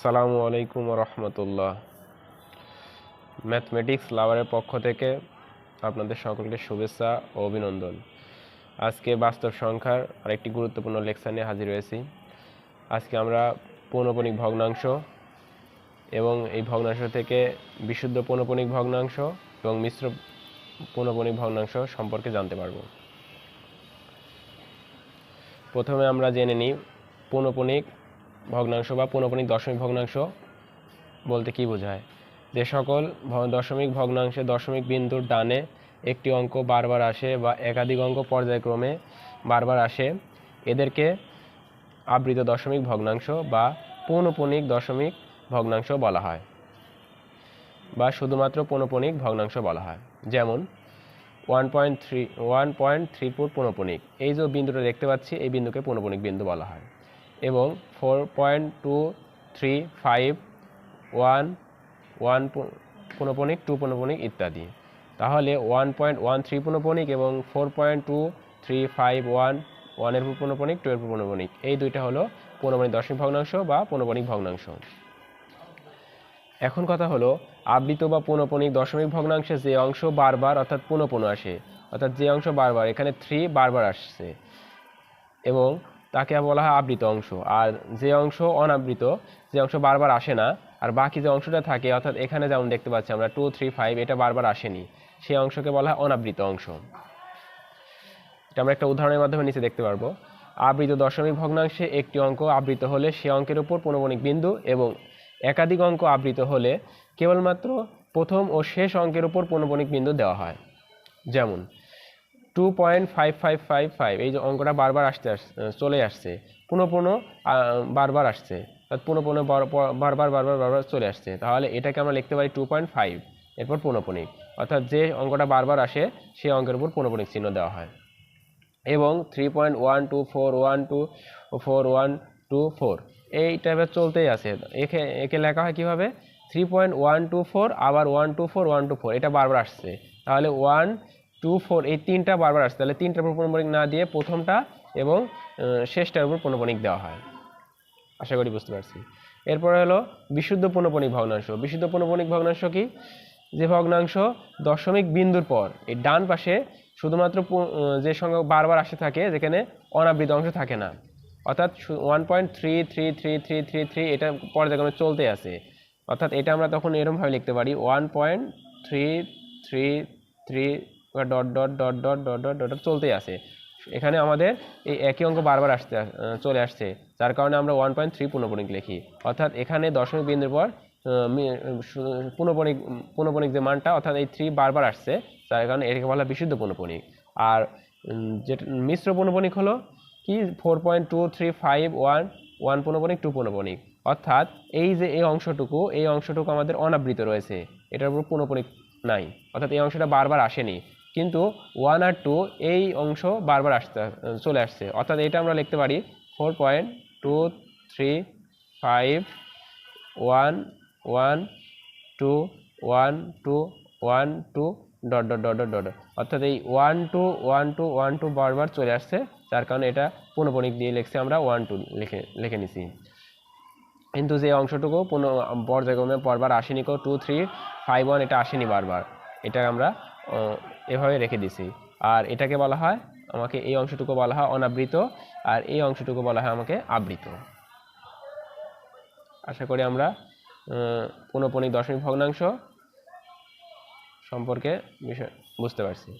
সালামু আলাইকুম রহমতুল্লাহ। ম্যাথমেটিক্স লাভারের পক্ষ থেকে আপনাদের সকলকে শুভেচ্ছা ও অভিনন্দন। আজকে বাস্তব সংখ্যার আরেকটি গুরুত্বপূর্ণ লেকচার নিয়ে হাজির হয়েছি। আজকে আমরা পৌনপণিক ভগ্নাংশ এবং এই ভগ্নাংশ থেকে বিশুদ্ধ পৌনপণিক ভগ্নাংশ এবং মিশ্র পৌনপণিক ভগ্নাংশ সম্পর্কে জানতে পারব। প্রথমে আমরা জেনে নিই পৌনপণিক ভগ্নাংশ বা পৌনপণিক দশমিক ভগ্নাংশ বলতে কি বোঝায়? যে সকল দশমিক ভগ্নাংশে দশমিক বিন্দুর ডানে একটি অঙ্ক বারবার আসে বা একাধিক অঙ্ক পর্যায়ক্রমে বারবার আসে, এদেরকে আবৃত দশমিক ভগ্নাংশ বা পৌনপণিক দশমিক ভগ্নাংশ বলা হয় বা শুধুমাত্র পৌনপণিক ভগ্নাংশ বলা হয়। যেমন one point three one point three four পৌনপণিক এই যে বিন্দুটা দেখতে পাচ্ছি, এই বিন্দুকে পৌনপণিক বিন্দু বলা হয়। এবং four point two three five one one পৌনপণিক two পৌনপণিক ইত্যাদি। তাহলে ওয়ান পয়েন্ট ওয়ান থ্রি পৌনপণিক এবং four point two three five one ওয়ানের পৌনপণিক টু এর পৌনপণিক এই দুইটা হলো পৌনপণিক দশমিক ভগ্নাংশ বা পৌনপণিক ভগ্নাংশ। এখন কথা হলো, আবৃত বা পুনঃপণিক দশমিক ভগ্নাংশে যে অংশ বারবার অর্থাৎ পুনঃপুন আসে, অর্থাৎ যে অংশ বারবার, এখানে থ্রি বারবার আসছে এবং তাকে বলা হয় আবৃত অংশ। আর যে অংশ অনাবৃত, যে অংশ বারবার আসে না, আর বাকি যে অংশটা থাকে, অর্থাৎ এখানে যেমন দেখতে পাচ্ছি আমরা টু থ্রি ফাইভ এটা বারবার আসেনি, সেই অংশকে বলা হয় অনাবৃত অংশ। এটা আমরা একটা উদাহরণের মাধ্যমে নিচে দেখতে পারব। আবৃত দশমিক ভগ্নাংশে একটি অঙ্ক আবৃত হলে সে অঙ্কের উপর পৌনপণিক বিন্দু এবং একাধিক অঙ্ক আবৃত হলে কেবলমাত্র প্রথম ও শেষ অঙ্কের উপর পৌনপণিক বিন্দু দেওয়া হয়। যেমন two point five five five five এই যে অঙ্কটা বারবার আসতে আস চলে আসছে। পুনঃ পুনঃ বারবার আসছে। পুনঃ পুনঃ বার- বার- বারবার বারবার বারবার চলে আসছে। তাহলে এটাকে আমরা লিখতে পারি টু পয়েন্ট ফাইভ এরপর পৌনপণিক অর্থাৎ যে অঙ্কটা বারবার আসে সেই অঙ্কের উপর পৌনপণিক চিহ্ন দেওয়া হয়। এবং three point one two four one two four one two four এই টাইপের চলতেই আছে। একে একে লেখা হয় কীভাবে? Three point one two four আবার one two four one two four এটা বারবার আসছে। তাহলে ওয়ান টু ফোর এই তিনটা বারবার আসছে তাহলে তিনটার উপর পৌনপণিক না দিয়ে প্রথমটা এবং শেষটার উপর পৌনপণিক দেওয়া হয় আশা করি বুঝতে পারছি এরপরে হলো বিশুদ্ধ পৌনপণিক ভগ্নাংশ বিশুদ্ধ পৌনপণিক ভগ্নাংশ কি যে ভগ্নাংশ দশমিক বিন্দুর পর এই ডান পাশে শুধুমাত্র যে সংখ্যা বারবার আসে থাকে যেখানে অনাবৃত অংশ থাকে না অর্থাৎ one point three three three three three three এটা পর্যায়ক্রমে চলতে আছে অর্থাৎ এটা আমরা তখন এরকমভাবে লিখতে পারি one point three three three dot dot dot dot dot dot dot dot চলতেই আছে এখানে আমাদের এই একই অঙ্ক বারবার আসতে চলে আসছে, যার কারণে আমরা ওয়ান পয়েন্ট থ্রি পুনঃপণিক লিখি। অর্থাৎ এখানে দশমিক বিন্দুর পর পুনঃপণিক পুনঃপণিক যে মানটা, অর্থাৎ এই থ্রি বারবার আসছে, যার কারণে এটাকে বলা বিশুদ্ধ পুনঃপণিক আর যেটা মিশ্র পুনঃপণিক হলো কি? Four point two three five one one পুনঃপণিক two পুনঃপণিক অর্থাৎ এই যে এই অংশটুকু এই অংশটুকু আমাদের অনাবৃত রয়েছে। এটার উপর পুনঃপণিক নাই। অর্থাৎ এই অংশটা বারবার আসেনি। কিন্তু ওয়ান আর টু এই অংশ বারবার আসতে, চলে আসছে। অর্থাৎ এটা আমরা লিখতে পারি four point two three five one one two one two one two dot dot dot dot dot অর্থাৎ এই one two one two one two বারবার চলে আসছে, যার কারণে এটা পুনঃপণিক দিয়ে লিখছে আমরা ওয়ান টু লিখে লিখে নিছি। কিন্তু যে অংশটুকু পুনঃ পর্যায়ক্রমে বারবার আসেনি কো টু থ্রি ফাইভ ওয়ান এটা আসেনি বারবার। এটা আমরা এভাবে রেখে দিছি। আর এটাকে বলা হয়, আমাকে এই অংশটুকু বলা হয় অনাবৃত, আর এই অংশটুকু বলা হয় আমাকে আবৃত। আশা করি আমরা পুনঃপণিক দশমিক ভগ্নাংশ সম্পর্কে বিষয় বুঝতে পারছি।